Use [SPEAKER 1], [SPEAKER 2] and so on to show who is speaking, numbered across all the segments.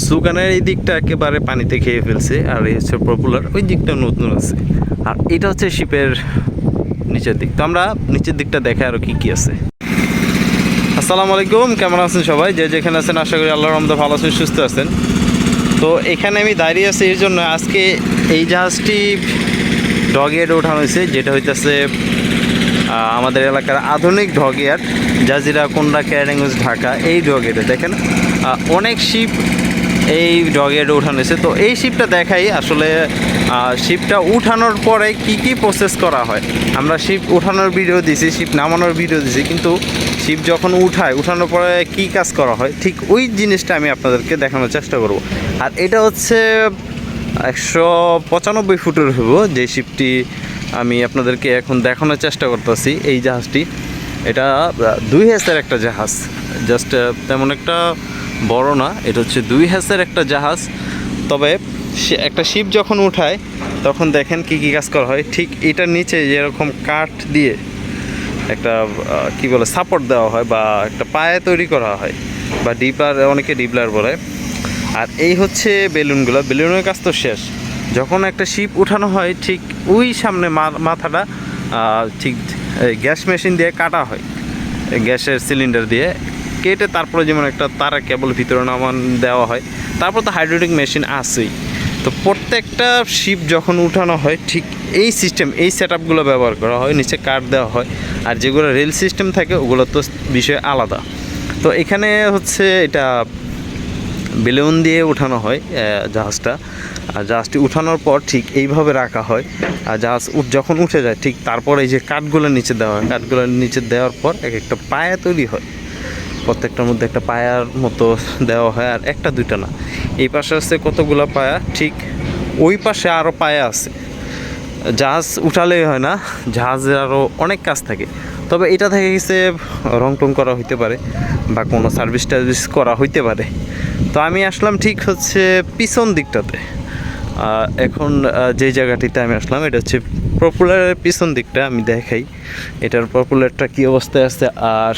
[SPEAKER 1] সুগানের এই দিকটা একেবারে পানিতে খেয়ে ফেলছে আর এই হচ্ছে পপুলার ওই দিকটা নতুন আছে। আর এটা হচ্ছে শিপের নিচের দিক। তো আমরা নিচের দিকটা দেখে আরও কী কী আছে। আসসালামু আলাইকুম, কেমন আছেন সবাই? যে যেখানে আছেন, আশা করি আল্লাহর রহমতে ভালো আছেন, সুস্থ আছেন। তো এখানে আমি দাঁড়িয়ে আছি এর জন্য আজকে এই জাহাজটি ডগেট ওঠানো হয়েছে, যেটা হইতেছে আমাদের এলাকার আধুনিক ডগেয়ার জাজিরা, কোন্ডা, ক্যারেঙ্গজ, ঢাকা, এই ডগেটে দেখেন অনেক শিপ এই ডগেটে উঠানো হয়েছে তো এই শিপটা দেখাই আসলে শিপটা উঠানোর পরে কি কি প্রসেস করা হয়। আমরা শিপ উঠানোর ভিডিও দিছি শিপ নামানোর ভিডিও দিছি, কিন্তু শিপ যখন উঠায়, উঠানোর পরে কি কাজ করা হয়, ঠিক ওই জিনিসটা আমি আপনাদেরকে দেখানোর চেষ্টা করব। আর এটা হচ্ছে একশো পঁচানব্বই ফুটের হইব, যে শিপটি আমি আপনাদেরকে এখন দেখানোর চেষ্টা করতেছি, এই জাহাজটি। এটা দুই হ্যাসের একটা জাহাজ। জাস্ট তেমন একটা বড় না, এটা হচ্ছে দুই হ্যাসের একটা জাহাজ। তবে একটা শিপ যখন উঠায়, তখন দেখেন কি কি কাজ করা হয়। ঠিক এটার নিচে যেরকম কাঠ দিয়ে একটা কি বলে সাপোর্ট দেওয়া হয় বা একটা পায়ে তৈরি করা হয়, বা ডিপলার, অনেকে ডিপলার বলে। আর এই হচ্ছে বেলুনগুলো। বেলুনের কাজ তো শেষ। যখন একটা শিপ উঠানো হয়, ঠিক ওই সামনে মাথাটা ঠিক গ্যাস মেশিন দিয়ে কাটা হয়। গ্যাসের সিলিন্ডার দিয়ে কেটে তারপরে যেমন একটা তারা কেবল ভিতরে নামান দেওয়া হয়, তারপর তো হাইড্রোলিক মেশিন আছেই। তো প্রত্যেকটা শিপ যখন উঠানো হয়, ঠিক এই সিস্টেম এই সেট ব্যবহার করা হয়, নিচে কাঠ দেওয়া হয়, আর যেগুলো রেল সিস্টেম থাকে, ওগুলো তো বিষয় আলাদা। তো এখানে হচ্ছে এটা বেলুন দিয়ে উঠানো হয় জাহাজটা। আর জাহাজটি উঠানোর পর ঠিক এইভাবে রাখা হয়, আর জাহাজ যখন উঠে যায়, ঠিক তারপর এই যে কাঠগুলো নিচে দেওয়া হয় কাঠগুলো নিচে দেওয়ার পর এক একটা পায়া তৈরি হয়। প্রত্যেকটার মধ্যে একটা পায়ার মতো দেওয়া হয় আর একটা দুইটা না। এই পাশে আছে কতগুলো পায়া? ঠিক ওই পাশে আরও পায়া আছে। জাহাজ উঠালেই হয় না, জাহাজের আরও অনেক কাজ থাকে। তবে এটা থেকে গেছে রং টং করা হইতে পারে বা কোনো সার্ভিস টার্ভিস করা হইতে পারে। তো আমি আসলাম ঠিক হচ্ছে পিছন দিকটাতে। এখন যে জায়গাটিতে আমি আসলাম, এটা হচ্ছে পপুলারের পিছন দিকটা, আমি দেখাই। এটার পপুলারটা কী অবস্থায় আছে আর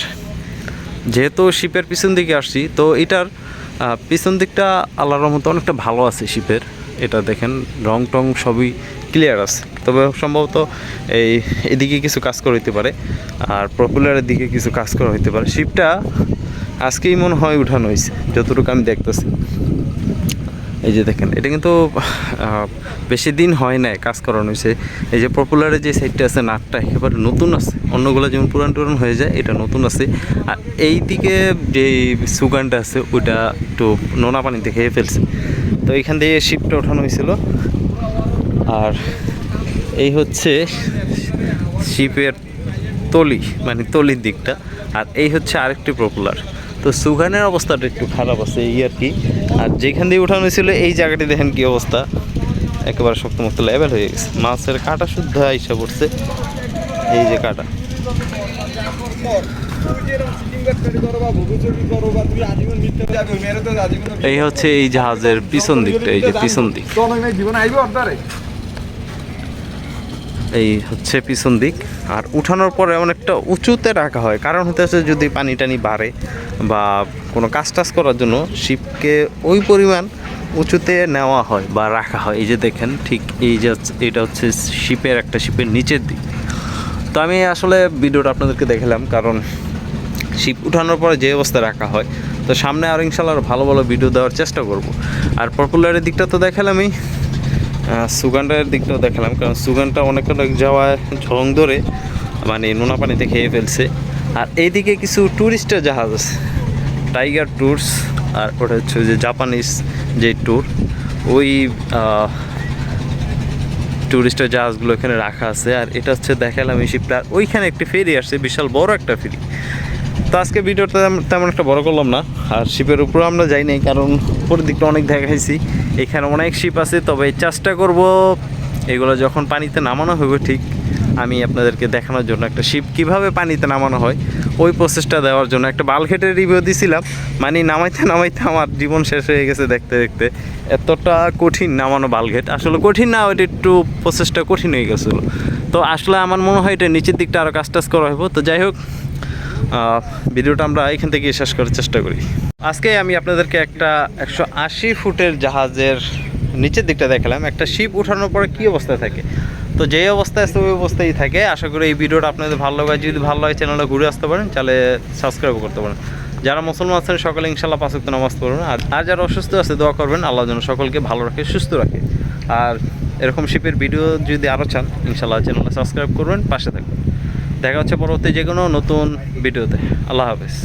[SPEAKER 1] যেহেতু শিপের পিছন দিকে আসছি, তো এটার পিছন দিকটা আল্লাহর রহমতে অনেকটা ভালো আছে শিপের। এটা দেখেন, রং টং সবই ক্লিয়ার আছে। তবে সম্ভবত এই এদিকে কিছু কাজ করা হইতে পারে, আর পপুলারের দিকে কিছু কাজ করা হইতে পারে। শিপটা আজকেই মনে হয় উঠানো হয়েছে যতটুকু আমি দেখতেছি। এই যে দেখেন, এটা কিন্তু বেশি দিন হয় নাই কাজ করানো হয়েছে। এই যে পপুলারের যে সাইডটা আছে, নাটটা একেবারে নতুন আছে। অন্যগুলো যেমন পুরান টুরান হয়ে যায়, এটা নতুন আছে। আর এই দিকে যে সুগানটা আছে, ওইটা একটু নোনা পানিতে খেয়ে ফেলছে। তো এইখান দিয়ে শিপটা ওঠানো হয়েছিল। আর এই হচ্ছে শিপের তলি মানে তলির দিকটা। আর এই হচ্ছে আরেকটি পপুলার তো সুগানের অবস্থাটা একটু খারাপ আছে, এই আর কি। আর যেখান দিয়ে উঠানো ছিল এই জায়গাটি দেখেন কি অবস্থা। একেবারে শক্তমুক্ত লেভেল হয়ে গেছে। মাছের কাটা শুদ্ধ আইসা পড়ছে। এই যে কাটা। এই হচ্ছে এই জাহাজের পিছন দিকটা, এই যে পিছন দিক।
[SPEAKER 2] জীবন আইব
[SPEAKER 1] এই হচ্ছে পিছন দিক। আর উঠানোর পরে অনেকটা উঁচুতে রাখা হয়। কারণ হতে হতেছে যদি পানি টানি বাড়ে বা কোনো কাজ টাজ করার জন্য শিপকে ওই পরিমাণ উঁচুতে নেওয়া হয় বা রাখা হয়। এই যে দেখেন, ঠিক এই যে এটা হচ্ছে শিপের একটা শিপের নিচের দিক। তো আমি আসলে ভিডিওটা আপনাদেরকে দেখালাম কারণ শিপ উঠানোর পরে যে অবস্থা রাখা হয়, তো সামনে আর ইনশাল্লাহ ভালো ভালো ভিডিও দেওয়ার চেষ্টা করব। আর পপুলারের দিকটা তো দেখালামই। সুগানটার দিকটাও দেখালাম, কারণ সুগানটা অনেক অনেক যাওয়ায় ঝং ধরে মানে নোনা পানিতে খেয়ে ফেলছে। আর এইদিকে কিছু ট্যুরিস্টের জাহাজ আছে, টাইগার ট্যুরস, আর ওটা হচ্ছে যে জাপানিজ যে ট্যুর, ওই ট্যুরিস্টের জাহাজগুলো এখানে রাখা আছে। আর এটা হচ্ছে দেখালাম এই শিপটা ওইখানে একটি ফেরি আসছে, বিশাল বড় একটা ফেরি। তো আজকে ভিডিওটা তেমন একটা বড় করলাম না। আর শিপের উপরে আমরা যাই নাই, কারণ উপরের দিকটা অনেক দেখাইছি এখানে অনেক শিপ আছে, তবে চেষ্টা করব। এগুলো যখন পানিতে নামানো হবে, ঠিক আমি আপনাদেরকে দেখানোর জন্য একটা শিপ কীভাবে পানিতে নামানো হয়, ওই প্রসেসটা দেওয়ার জন্য একটা বালঘেটের রিভিউ দিছিলাম। মানে নামাইতে নামাইতে আমার জীবন শেষ হয়ে গেছে দেখতে দেখতে। এতটা কঠিন নামানো বালঘেট। আসলে কঠিন না, ওইটা একটু প্রসেসটা কঠিন হয়ে গেছিল। তো আসলে আমার মনে হয় এটা নিচের দিকটা আরও কাজ টাজ করা হইব। তো যাই হোক ভিডিওটা আমরা এখান থেকে শেষ করার চেষ্টা করি। আজকে আমি আপনাদেরকে একটা একশো আশি ফুটের জাহাজের নিচের দিকটা দেখালাম। একটা শিপ উঠানোর পরে কী অবস্থায় থাকে? তো যেই অবস্থায় আছে ওই অবস্থায় থাকে। আশা করি এই ভিডিওটা আপনাদের ভালো লাগে। যদি ভালো লাগে, চ্যানেলটা ঘুরে আসতে পারেন তাহলে সাবস্ক্রাইব করতে পারেন। যারা মুসলমান আছেন, সকালে ইনশাল্লাহ পাঁচ ওয়াক্ত নামাজ পড়বেন। আর আর যারা অসুস্থ আছে, দোয়া করবেন। আল্লাহ যেন সকলকে ভালো রাখে, সুস্থ রাখে। আর এরকম শিপের ভিডিও যদি আরও চান, ইনশাল্লাহ চ্যানেলটা সাবস্ক্রাইব করবেন, পাশে থাকবেন। দেখা হচ্ছে পরবর্তী যে কোনো নতুন ভিডিওতে। আল্লাহ হাফেজ।